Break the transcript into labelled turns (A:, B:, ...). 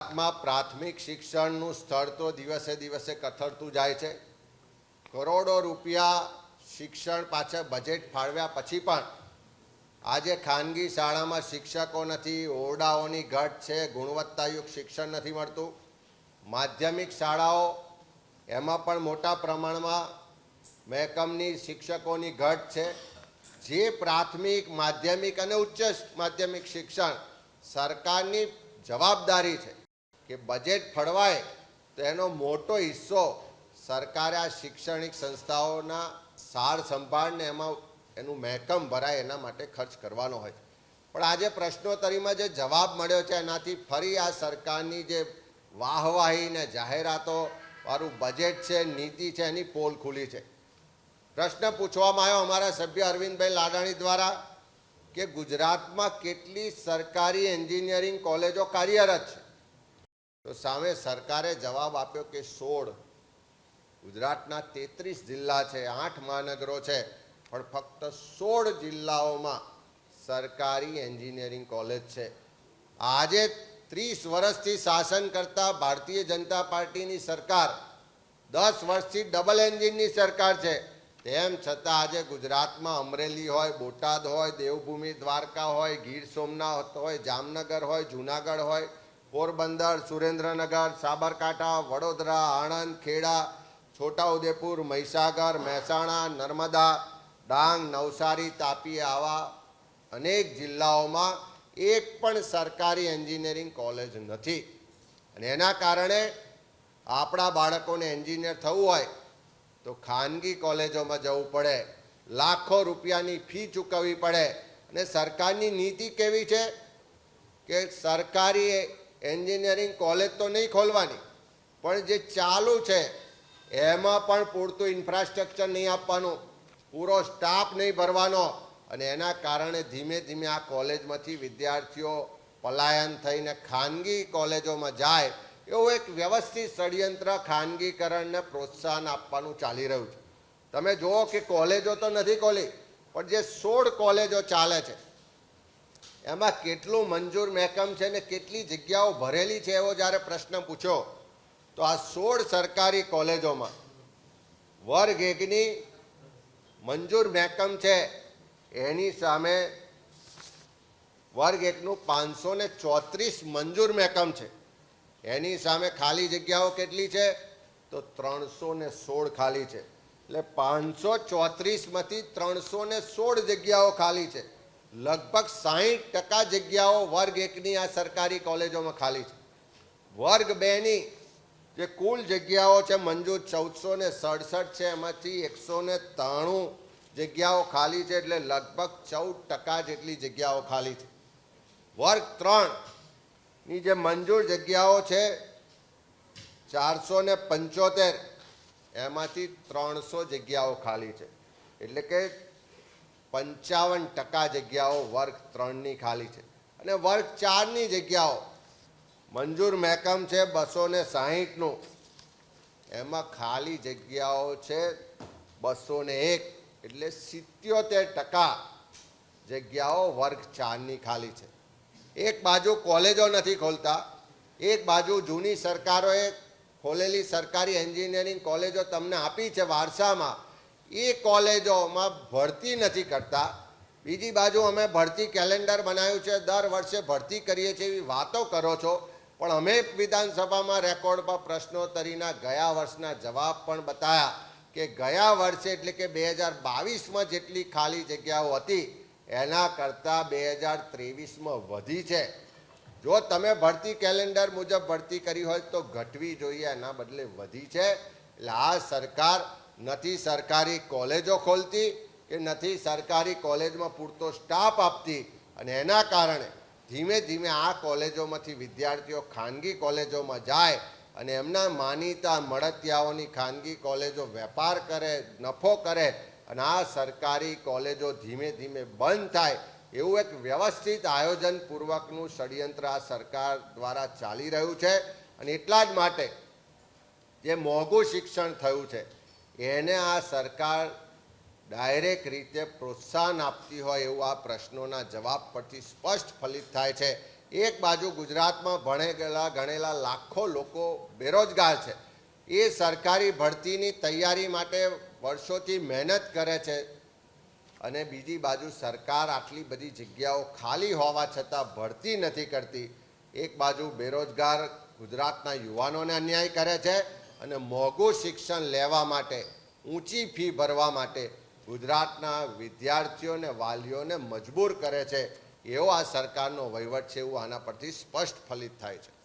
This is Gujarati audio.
A: માં પ્રાથમિક શિક્ષણનું સ્થળ તો દિવસે દિવસે કથળતું જાય છે. કરોડો રૂપિયા શિક્ષણ પાછળ બજેટ ફાળવ્યા પછી પણ આજે ખાનગી શાળામાં શિક્ષકો નથી, ઓરડાઓની ઘટ છે, ગુણવત્તાયુક્ત શિક્ષણ નથી મળતું. માધ્યમિક શાળાઓ એમાં પણ મોટા પ્રમાણમાં મહેકમની શિક્ષકોની ઘટ છે. જે પ્રાથમિક, માધ્યમિક અને ઉચ્ચ માધ્યમિક શિક્ષણ સરકારની જવાબદારી છે. કે બજેટ ફળવાય, તો એનો મોટો હિસ્સો સરકારે આ શૈક્ષણિક સંસ્થાઓના સાર સંભાળને એમાં એનું મહેકમ ભરાય, એના માટે ખર્ચ કરવાનો હોય. પણ આજે પ્રશ્નોત્તરીમાં જે જવાબ મળ્યો છે, એનાથી ફરી આ સરકારની જે વાહવાહી ને જાહેરાતો વાળું બજેટ છે, નીતિ છે, એની પોલ ખુલી છે. પ્રશ્ન પૂછવામાં આવ્યો અમારા સભ્ય અરવિંદભાઈ લાડાણી દ્વારા કે ગુજરાતમાં કેટલી સરકારી એન્જિનિયરિંગ કોલેજો કાર્યરત છે? તો સામે સરકારે જવાબ આપ્યો કે સોળ. ગુજરાતના તેત્રીસ જિલ્લા છે, આઠ મહાનગરો છે, પણ ફક્ત સોળ જિલ્લાઓમાં સરકારી એન્જિનિયરિંગ કોલેજ છે. આજે ત્રીસ વર્ષથી શાસન કરતા ભારતીય જનતા પાર્ટીની સરકાર દસ વર્ષથી ડબલ એન્જિનની સરકાર છે. તેમ છતાં આજે ગુજરાતમાં અમરેલી હોય, બોટાદ હોય, દેવભૂમિ દ્વારકા હોય, ગીર સોમનાથ હોય, જામનગર હોય, જુનાગઢ હોય પોરબંદર, સુરેન્દ્રનગર, સાબરકાંઠા, વડોદરા, આણંદ, ખેડા, છોટાઉદેપુર, મહીસાગર, મહેસાણા, નર્મદા, ડાંગ, નવસારી, તાપી આવા અનેક જિલ્લાઓમાં એક પણ સરકારી એન્જિનિયરિંગ કોલેજ નથી. અને એના કારણે આપણા બાળકોને એન્જિનિયર થવું હોય તો ખાનગી કોલેજોમાં જવું પડે, લાખો રૂપિયાની ફી ચૂકવવી પડે. અને સરકારની નીતિ કેવી છે? કે સરકારી એન્જિનિયરિંગ કોલેજ તો નહીં ખોલવાની, પણ જે ચાલુ છે, એમાં પણ પૂરતું ઇન્ફ્રાસ્ટ્રક્ચર નહીં આપવાનું, પૂરો સ્ટાફ નહીં ભરવાનો, અને એના કારણે ધીમે ધીમે આ કોલેજમાંથી વિદ્યાર્થીઓ પલાયન થઈને ખાનગી કોલેજોમાં જાય, એવું એક વ્યવસ્થિત ષડયંત્ર ખાનગીકરણને પ્રોત્સાહન આપવાનું ચાલી રહ્યું છે. તમે જુઓ કે કોલેજો તો નથી ખોલી, પણ જે સોળ કોલેજો ચાલે છે એમાં કેટલું મંજૂર મહેકમ છે ને કેટલી જગ્યાઓ ભરેલી છે એવો જ્યારે પ્રશ્ન પૂછ્યો તો આ સોળ સરકારી કોલેજોમાં વર્ગ એકની મંજૂર મહેકમ છે, એની સામે વર્ગ એકનું પાંચસો ને ચોત્રીસ મંજૂર મહેકમ છે. એની સામે ખાલી જગ્યાઓ કેટલી છે? તો ત્રણસો ને સોળ ખાલી છે. એટલે પાંચસો ચોત્રીસમાંથી ત્રણસો ને સોળ જગ્યાઓ ખાલી છે. લગભગ સાહીઠ ટકા જગ્યાઓ વર્ગ એકની આ સરકારી કોલેજોમાં ખાલી છે. વર્ગ બેની જે કુલ જગ્યાઓ છે, મંજૂર ચૌદસો ને સડસઠ છે, એમાંથી એકસો ને ત્રાણું જગ્યાઓ ખાલી છે, એટલે લગભગ ચૌદ ટકા જેટલી જગ્યાઓ ખાલી છે. વર્ગ ત્રણની જે મંજૂર જગ્યાઓ છે, ચારસો ને પંચોતેર, એમાંથી ત્રણસો જગ્યાઓ ખાલી છે. એટલે કે પંચાવન ટકા જગ્યાઓ વર્ગ ત્રણની ખાલી છે. અને વર્ગ ચારની જગ્યાઓ, મંજૂર મહેકમ છે બસો ને સાહીઠનું. એમાં ખાલી જગ્યાઓ છે બસો ને એક. એટલે સિત્યોતેર ટકા જગ્યાઓ વર્ગ ચારની ખાલી છે. એક બાજુ કોલેજો નથી ખોલતા, એક બાજુ જૂની સરકારોએ ખોલેલી સરકારી એન્જિનિયરિંગ કોલેજો તમને આપી છે વારસામાં. એ કોલેજોમાં ભરતી નથી કરતા. બીજી બાજુ અમે ભરતી કેલેન્ડર બનાવ્યું છે. દર વર્ષે ભરતી કરીએ છીએ એવી વાતો કરો છો. પણ અમે વિધાનસભામાં રેકોર્ડમાં પર પ્રશ્નોત્તરીના ગયા વર્ષના જવાબ પણ બતાવ્યા કે ગયા વર્ષે એટલે કે બે હજાર બાવીસમાં જેટલી ખાલી જગ્યાઓ હતી, એના કરતાં બે હજાર ત્રેવીસમાં વધી છે. જો તમે ભરતી કેલેન્ડર મુજબ ભરતી કરી હોય તો ઘટવી જોઈએ. એના બદલે વધી છે. એટલે આ સરકાર નથી સરકારી કોલેજો ખોલતી કે નથી સરકારી કોલેજમાં પૂરતો સ્ટાફ આપતી અને એના કારણે ધીમે ધીમે આ કોલેજોમાંથી વિદ્યાર્થીઓ ખાનગી કોલેજોમાં જાય અને એમના માનીતા મળતિયાઓની ખાનગી કોલેજો વેપાર કરે, નફો કરે અને આ સરકારી કોલેજો ધીમે ધીમે બંધ થાય એવું એક વ્યવસ્થિત આયોજનપૂર્વકનું ષડયંત્ર આ સરકાર દ્વારા ચાલી રહ્યું છે. અને એટલા જ માટે જે મોંઘું શિક્ષણ થયું છે એને આ સરકાર ડાયરેક્ટ રીતે પ્રોત્સાહન આપતી હોય એવું આ પ્રશ્નોના જવાબ પરથી સ્પષ્ટ ફલિત થાય છે. એક બાજુ ગુજરાતમાં ભણે ગયેલા, ગણેલા લાખો લોકો બેરોજગાર છે. એ સરકારી ભરતીની તૈયારી માટે વર્ષોથી મહેનત કરે છે અને બીજી બાજુ સરકાર આટલી બધી જગ્યાઓ ખાલી હોવા છતાં ભરતી નથી કરતી. એક બાજુ બેરોજગાર ગુજરાતના યુવાનોને અન્યાય કરે છે. અને મોંઘું શિક્ષણ લેવા માટે, ઊંચી ફી ભરવા માટે ગુજરાતના વિદ્યાર્થીઓને, વાલીઓને મજબૂર કરે છે. એવો આ સરકારનો વહીવટ છે એવું આના પરથી સ્પષ્ટ ફલિત થાય છે.